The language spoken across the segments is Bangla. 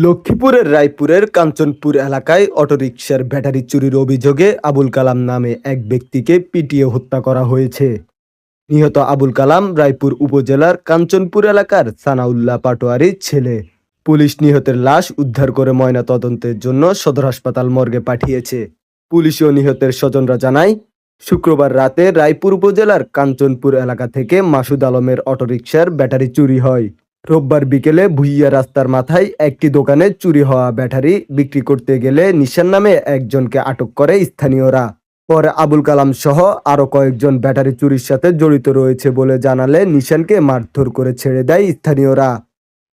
লক্ষ্মীপুরের রায়পুরের কাঞ্চনপুর এলাকায় অটোরিকশার ব্যাটারি চুরির অভিযোগে আবুল কালাম নামে এক ব্যক্তিকে পিটিয়ে হত্যা করা হয়েছে। নিহত আবুল কালাম রায়পুর উপজেলার কাঞ্চনপুর এলাকার সানাউল্লাহ পাটোয়ারির ছেলে। পুলিশ নিহতের লাশ উদ্ধার করে ময়না তদন্তের জন্য সদর হাসপাতাল মর্গে পাঠিয়েছে। পুলিশ ও নিহতের স্বজনরা জানায়, শুক্রবার রাতে রায়পুর উপজেলার কাঞ্চনপুর এলাকা থেকে মাসুদ আলমের অটোরিকশার ব্যাটারি চুরি হয়। রোববার বিকেলে ভুইয়া রাস্তার মাথায় একটি দোকানে চুরি হওয়া ব্যাটারি বিক্রি করতে গেলে নিশান নামে একজনকে আটক করে স্থানীয়রা। পরে আবুল কালাম সহ আরও কয়েকজন ব্যাটারি চুরির সাথে জড়িত রয়েছে বলে জানালে নিশানকে মারধর করে ছেড়ে দেয় স্থানীয়রা।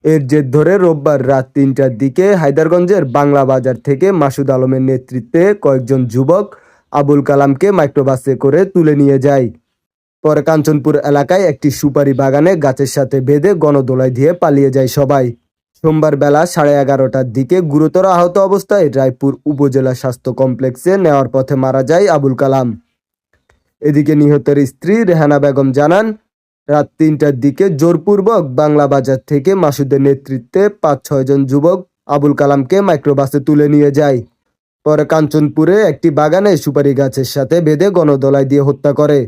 এর জের ধরে রোববার রাত তিনটার দিকে হায়দারগঞ্জের বাংলা বাজার থেকে মাসুদ আলমের নেতৃত্বে কয়েকজন যুবক আবুল কালামকে মাইক্রোবাসে করে তুলে নিয়ে যায়। পরে কাঞ্চনপুর এলাকায় একটি সুপারি বাগানে গাছের সাথে বেঁধে গণদোলায় দিয়ে পালিয়ে যায় সবাই। সোমবার বেলা সাড়ে এগারোটার দিকে গুরুতর আহত অবস্থায় রায়পুর উপজেলা স্বাস্থ্য কমপ্লেক্সে নেওয়ার পথে মারা যায় আবুল কালাম। এদিকে নিহতের স্ত্রী রেহানা বেগম জানান, রাত তিনটার দিকে জোরপূর্বক বাংলা বাজার থেকে মাসুদের নেতৃত্বে পাঁচ ছয়জন যুবক আবুল কালামকে মাইক্রোবাসে তুলে নিয়ে যায়। পরে কাঞ্চনপুরে একটি বাগানে সুপারি গাছের সাথে বেঁধে গণদোলায় দিয়ে হত্যা করে।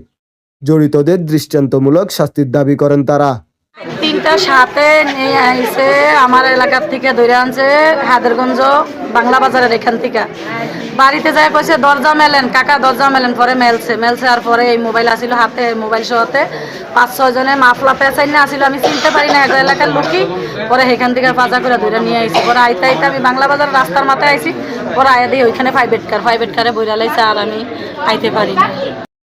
জড়িতদের দৃষ্টান্তমূলক শাস্তির দাবি করেন তারা। তিনটা সাথে নিয়ে আইছে আমার এলাকার থেকে ধরে আনছে হায়দারগঞ্জ বাংলা বাজারের এখান থেকে। বাড়িতে যায় কইছে, দরজা মেলেন, কাকা দরজা মেলেন, পরে মেলছে। মেলছে আর পরে এই মোবাইল আসিল হাতে মোবাইল সহতে। পাঁচ, ছয় জনে মাফলা পেঁচাই না আসিল, আমি চিনতে পারি না এক এলাকার লোকই। পরে সেখান থেকে পাজা করে ধরে নিয়ে আইছি। পরে আইতে আইতে আমি বাংলা বাজার রাস্তার মাথায় আইছি। পরে আয়া দিয়ে ওইখানে প্রাইভেট কার প্রাইভেট কারে বইরা লাইছে আর আমি আইতে পারি না।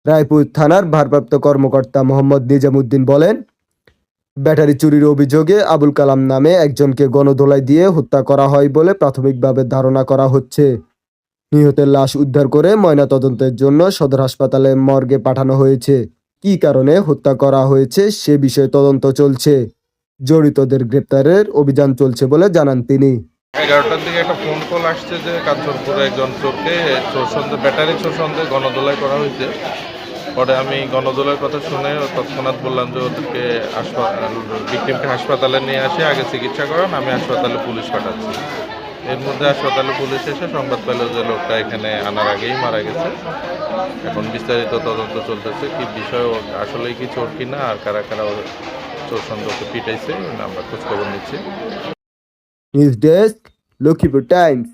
রায়পুর থানার ভারপ্রাপ্ত কর্মকর্তা মোহাম্মদ নিজামুদ্দিন বলেন, ব্যাটারি চুরির অভিযোগে আবুল কালাম নামে একজনকে গণধোলাই দিয়ে হত্যা করা হয় বলে প্রাথমিকভাবে ধারণা করা হচ্ছে। নিহতের লাশ উদ্ধার করে ময়নাতদন্তের জন্য সদর হাসপাতালে মর্গে পাঠানো হয়েছে। কী কারণে হত্যা করা হয়েছে সে বিষয়ে তদন্ত চলছে। জড়িতদের গ্রেপ্তারের অভিযান চলছে বলে জানান তিনি। এগারোটার দিকে একটা ফোন কল আসছে যে কাঞ্চনপুরে একজন চোরকে, চোর সন্দেহ, ব্যাটারি চোর সন্দেহ গণদোলায় করা হয়েছে। পরে আমি গণদোলার কথা শুনে তৎক্ষণাৎ বললাম যে ওদেরকে ভিকটিমকে হাসপাতালে নিয়ে আসে, আগে চিকিৎসা করান, আমি হাসপাতালে পুলিশ পাঠাচ্ছি। এর মধ্যে হাসপাতালে পুলিশ এসে সংবাদ পেল যে লোকটা এখানে আনার আগেই মারা গেছে। এখন বিস্তারিত তদন্ত চলতেছে, কি বিষয়, ও আসলেই কি চোর কিনা, আর কারা কারা ওর চোর সন্দেহকে পিটাইছে, আমরা খোঁজখবর নিচ্ছি। News desk Lakshmipur Times